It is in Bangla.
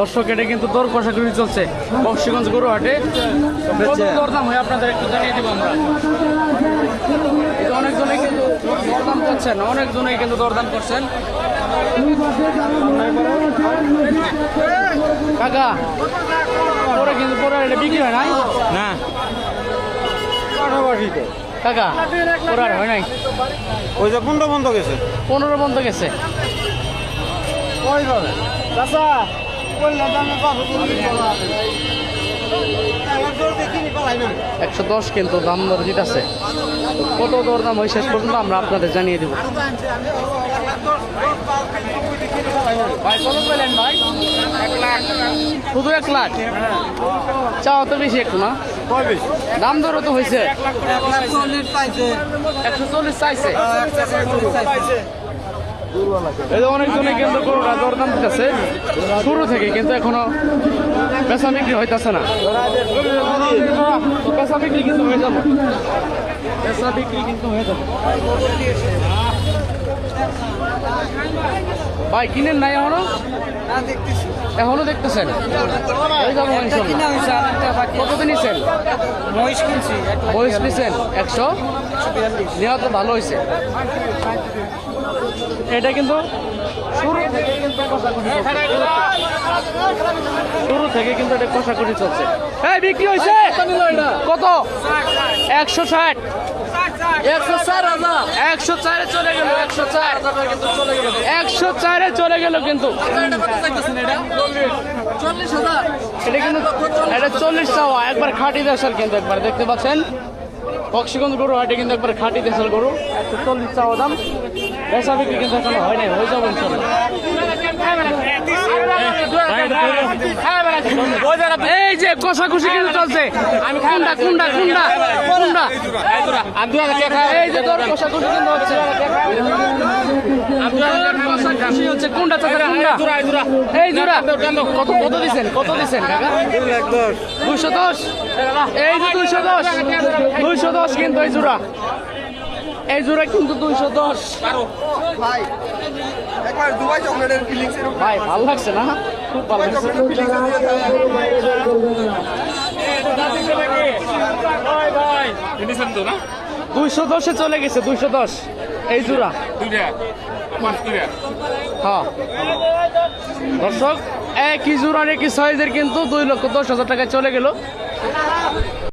দর্শক এটা কিন্তু দর কষাকষি চলছে বক্সিগঞ্জ গরু হাটে দরদাম হয় আপনাদের একটু জানিয়ে দিব আমরা। অনেকজনে কিন্তু দরদাম করছেন অনেকজনেই কিন্তু দরদাম করছেন। কাকা পরে কিন্তু পরে এটা বিক্রি হয় নাই? না। কাকা পরে আর হয় নাই? ওই যে পনেরো বন্ধ গেছে। পনেরো বন্ধ গেছে। একশো দশ কিন্তু দাম দর আছে। কত দর দাম হয় শেষ পর্যন্ত আমরা আপনাদের জানিয়ে দেবো। শুধু এক লাখ? চাওয়া তো বেশি একটু না? দাম দরও তো হয়েছে। একশো চল্লিশ চাইছে। এই যে অনেকজনে কিন্তু গরুটা দরদাম দিতেছে। শুরু থেকে কিন্তু এখনও বেচা বিক্রি হইতেছে না। বেচা বিক্রি কিন্তু হয়ে যাবে। বেচা বিক্রি কিন্তু হয়ে যাবে। ভাই কিনেন নাই এখনও? এখনও দেখতেছেন? কতদিন নিছেন? একশো? নেওয়া তো ভালো হয়েছে এটা কিন্তু শুরু থেকে কিন্তু। শুরু থেকে কিন্তু এটা কষাকষি চলছে। এই, বিক্রি হয়েছে! কত? একশো ষাট। একশো চার চারে চলে গেল, একশো চার। একশো চারে চলে গেল কিন্তু। এটা কিন্তু এটা চল্লিশ চাওয়া একবার খাঁটি দেশাল কিন্তু একবার, দেখতে পাচ্ছেন? বক্সিগঞ্জ গরু হাটে কিন্তু একবার খাঁটি দেশাল গরু, একশো চল্লিশ চাওয়া দাম। বেচা বিক্রি কিন্তু এখনও হয় নাই হয়ে যাবে এই যে কষাকষি কিন্তু চলছে। আমি কোনটা কোনটা কোনটা কোনটা এই যে তোর কষাকষি কিন্তু হচ্ছে। হচ্ছে কোনটা চাচা কোনটা এই জোড়া। কত কত দিছেন? কত দিছেন কাকা দুইশো দশ। এই যে দুইশো দশ। দুইশো দশ কিন্তু এই জোড়া। এই জোড়া কিন্তু দুইশো দশ। একবার দুবাই চকলেটের ফিলিংস ভাই ভালো লাগছে না? খুব ভালো লাগছে। দুইশো দশে চলে গেছে দুইশো দশ। এই জোড়া। হ্যাঁ। দর্শক একই জোড়ার একই সাইজের কিন্তু দুই লক্ষ দশ হাজার টাকায় চলে গেল।